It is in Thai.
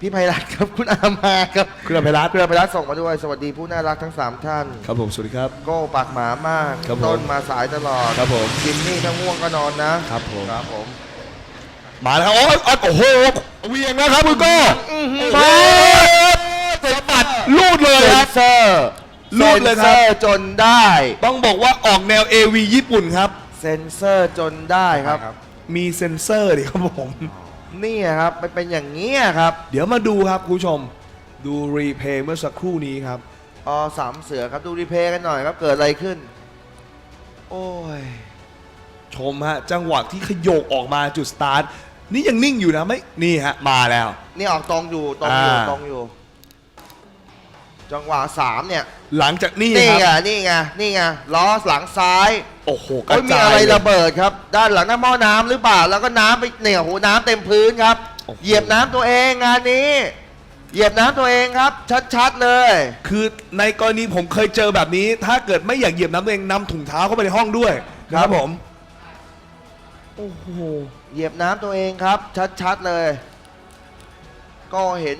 พี่ไพรัตน์ครับ คุณอามาครับคุณอภิรัตน์ คุณอาไพรัตน์ส่งมาด้วย สวัสดีผู้น่ารักทั้ง 3 ท่าน ครับผม สวัสดีครับ โก้ปากหมามาก ครับผม ต้นมาสายตลอดครับผมจิมนี่ถ้าง่วงก็นอนนะ ครับผม ครับผม มาแล้วครับโอ้ยโอ้โหเหวียงนะครับคุณโก้อื้อหือมาสะบัดลูดเลยเซคนรับ เซอร์รูดเลยครับซนซอจนได้ ต้องบอกว่าออกแนว AV ญี่ปุ่นครับ เซนเซอร์จนได้ครับ มีเซ็นเซอร์ดิครับผม นี่ครับมันเป็นอย่างนี้ยครับเดี๋ยวมาดูครับคุณผู้ชม ดูรีเพย์เมื่อสักครู่นี้ครับ อสามเสือครับดูรีเพลย์กันหน่อยครับเกิดอะไรขึ้น โอ้ย ชมฮะ จังหวะที่ขยโกออกมาจุดสตาร์ท นี่ยังนิ่งอยู่นะไม่ นี่ฮะ มาแล้ว นี่ออกตรงอยู่ตรงอยู่อ่า ตรงอยู่ จังหวะสามเนี่ย หลังจากนี้นี่คไงรับ นี่ไงนี่ไงล้อหลังซ้ายโอ้โหกโอ้ระยมีจายอะไรเลย ระเบิดครับ ด้านหลังน้ำหม้อน้ำหรือเปล่าแล้วก็น้ำไปเนี่ยโหน้ำเต็มพื้นครับ โอ้โห เหยียบน้ำตัวเองงานนี้ เหยียบน้ำตัวเองครับ ชัดๆเลย คือในกรณีผมเคยเจอแบบนี้ ถ้าเกิดไม่อยากเหยียบน้ำตัวเองนำถุงเท้าเข้าไปในห้องด้วยนะครับผม โอ้โห เหยียบน้ำตัวเองครับ ชัดๆเลย ก็เห็น